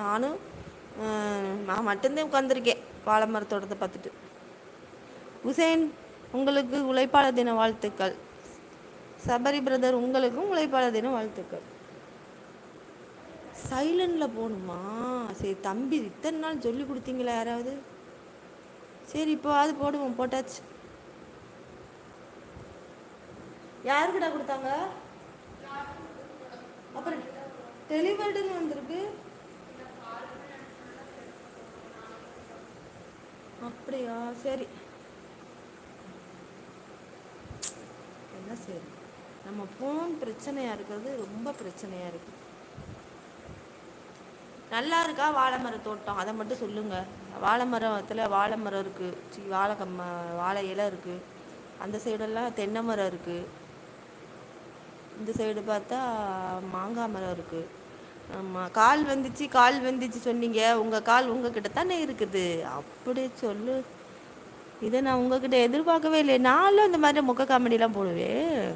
நானும் நான் மட்டும்தான் உட்காந்துருக்கேன் வாழை மரத்தோட்டத்தை பார்த்துட்டு. உசேன் உங்களுக்கு உழைப்பாளர் தின வாழ்த்துக்கள். சபரி பிரதர் உங்களுக்கும் உழைப்பாளர் தின வாழ்த்துக்கள். சைலண்டில் போகணுமா? சரி தம்பி இத்தனை நாள் சொல்லி கொடுத்தீங்களா யாராவது? சரி இப்போ அது போடுவோம் போட்டாச்சு. யாருக்குடா கொடுத்தாங்க? அப்புறம் டெலிவர்டுன்னு வந்திருக்கு. அப்படியா? சரி. என்ன சரி? நம்ம ஃபோன் பிரச்சனையாக இருக்கிறது ரொம்ப பிரச்சனையாக இருக்குது நல்லா இருக்கா? வாழை மர தோட்டம். அதை மட்டும் சொல்லுங்கள் வாழை மரத்தில் வாழை மரம் இருக்குது வாழை கம்ம வாழை இலை இருக்குது அந்த சைடெல்லாம் தென்னை மரம் இருக்குது இந்த சைடு பார்த்தா மாங்காய் மரம் இருக்குது ஆமாம் கால் வந்துச்சு கால் வந்துச்சு சொன்னீங்க. உங்கள் கால் உங்ககிட்ட தானே இருக்குது. அப்படி சொல்லு. இதை நான் உங்ககிட்ட எதிர்பார்க்கவே இல்லை நானும் இந்த மாதிரி முக்க காமெடிலாம் போடுவேன்.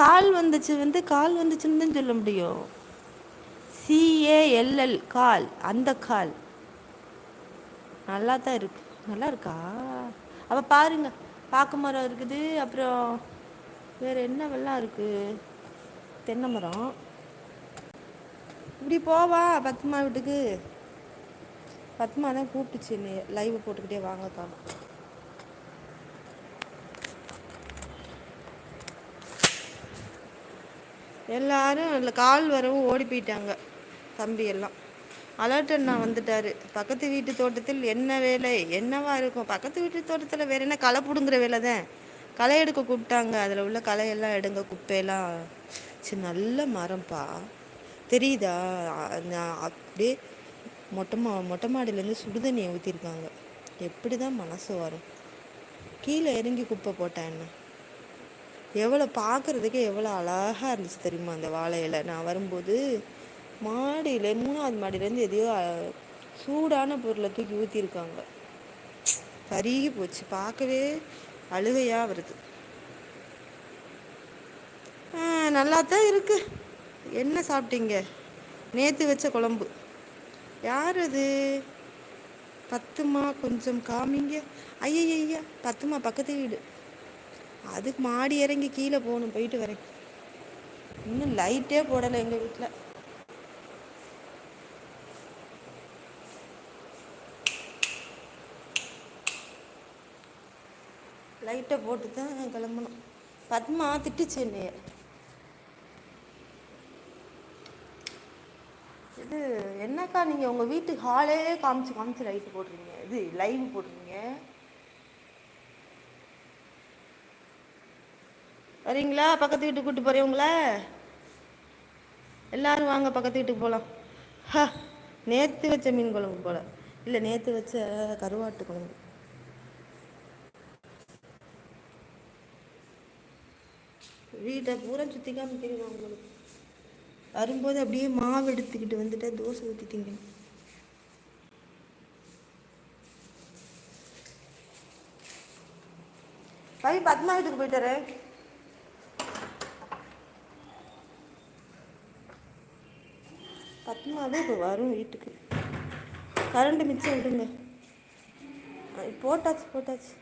கால் வந்துச்சு வந்து கால் வந்துச்சுன்னு தான் சொல்ல முடியும். CALL call. அந்த கால். நல்லா தான் இருக்கு. நல்லா இருக்கா அப்போ பாருங்க. பாக்கு மரம் இருக்குது. அப்புறம் வேறு என்ன வெள்ளம் இருக்குது தென்னை மரம். இப்படி போவா பத்மா வீட்டுக்கு. பத்மா தான் கூப்பிட்டுச்சு என்னை லைவ் போட்டுக்கிட்டே வாங்க காணும் எல்லாரும் இல்லை கால் வரவும் ஓடி போயிட்டாங்க தம்பி எல்லாம். அலர்ட் அண்ணா வந்துட்டாரு. பக்கத்து வீட்டு தோட்டத்தில் என்ன வேலை? என்னவா இருக்கும்? பக்கத்து வீட்டு தோட்டத்தில் வேற என்ன களை பிடுங்குற வேலை தான்? களை எடுக்க கூப்பிட்டாங்க. அதில் உள்ள களையெல்லாம் எடுங்க குப்பையெல்லாம். சரி நல்ல மரம்ப்பா தெரியுதா? நான் அப்படியே மொட்டை மா மொட்டை மாடியிலேருந்து சுடுதண்ணியை ஊற்றிருக்காங்க எப்படி தான் மனசு வரும்? கீழே இறங்கி குப்பை போட்டேன் என்ன? எவ்வளோ பார்க்குறதுக்கே எவ்வளோ அழகாக இருந்துச்சு தெரியுமா அந்த வாழையில? நான் வரும்போது மாடியில் மூணாவது மாடியிலேருந்து எதையோ சூடான பொருளை தூக்கி ஊற்றிருக்காங்க கருகி போச்சு. பார்க்கவே அழுகையாக வருது. நல்லா தான் இருக்குது என்ன சாப்பிட்டீங்க? நேற்று வச்ச குழம்பு. யார் அது பத்துமா கொஞ்சம் காமிங்க. ஐயா பத்துமா பக்கத்து வீடு. அதுக்கு மாடி இறங்கி கீழே போகணும் போயிட்டு வரேன். இன்னும் லைட்டே போடலை எங்கள் வீட்டில் லைட்டை போட்டு தான் கிளம்பணும். பத்மா திட்டுச்சு என்னைய. இது என்னக்கா நீங்கள் உங்கள் வீட்டு ஹாலே காமிச்சு காமிச்சு லைட்டு போடுறீங்க? இது லைவ் போடுறீங்க? வரீங்களா? பக்கத்து வீட்டுக்கு கூப்பிட்டு போகிறீங்களா எல்லாரும் வாங்க பக்கத்து வீட்டுக்கு போகலாம் ஹ நேற்று வச்ச மீன் குழம்பு போல். இல்லை நேற்று வச்ச கருவாட்டு குழம்பு. வீட்டை பூரா சுற்றி காமிக்கிறீங்க உங்களுக்கு. வரும்போது அப்படியே மாவு எடுத்துக்கிட்டு வந்துட்டு தோசை ஊற்றி திங்கணும். பை பத்மா வீட்டுக்கு போயிட்டாரு பத்மாவே இப்போ வரும் வீட்டுக்கு. கரண்ட் மிச்சம் விடுங்க. போட்டாச்சு போட்டாச்சு.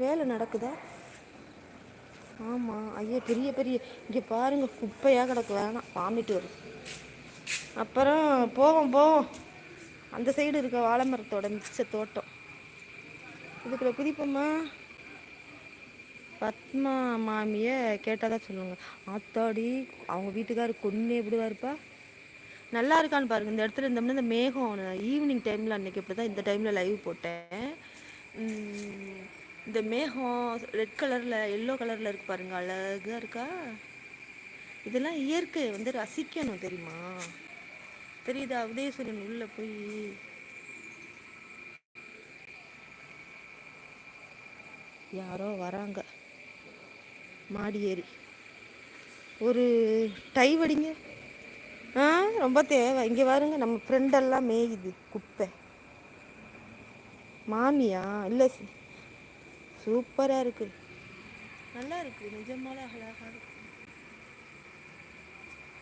வேலை நடக்குதா? ஆமாம் ஐயா பெரிய பெரிய. இங்கே பாருங்கள் குப்பையாக கிடக்கு. வேணாம் வாமிட்டு வரும். அப்புறம் போவோம் போவோம். அந்த சைடு இருக்க வாழை மரத்தோட மிச்ச தோட்டம். இதுக்குள்ள குதிப்போம்மா பத்மா மாமியை கேட்டால் தான் சொல்லுவாங்க. ஆத்தாடி அவங்க வீட்டுக்காரர் கொன்னே விடுவாருப்பா. நல்லா இருக்கான்னு பாருங்கள் இந்த இடத்துல இருந்தோம்னா இந்த மேகம் ஈவினிங் டைமில் அன்றைக்கி இப்படி தான் இந்த டைமில் லைவ் போட்டேன். இந்த மேகம் ரெட் கலரில் எல்லோ கலரில் இருக்கு பாருங்கள் அழகாக இருக்கா? இதெல்லாம் இயற்கையை வந்து ரசிக்கணும் தெரியுமா? தெரியுதா? உதயசூரியன் உள்ளே போய். யாரோ வராங்க. மாடி ஏறி. ஒரு டை வடிங்க. ஆ ரொம்ப தேவை. இங்கே பாருங்க நம்ம ஃப்ரெண்டெல்லாம் மேயுது குப்பை. மாமியா? இல்லை சூப்பராக இருக்குது நல்லா இருக்குது நிஜமால அழகாக இருக்குது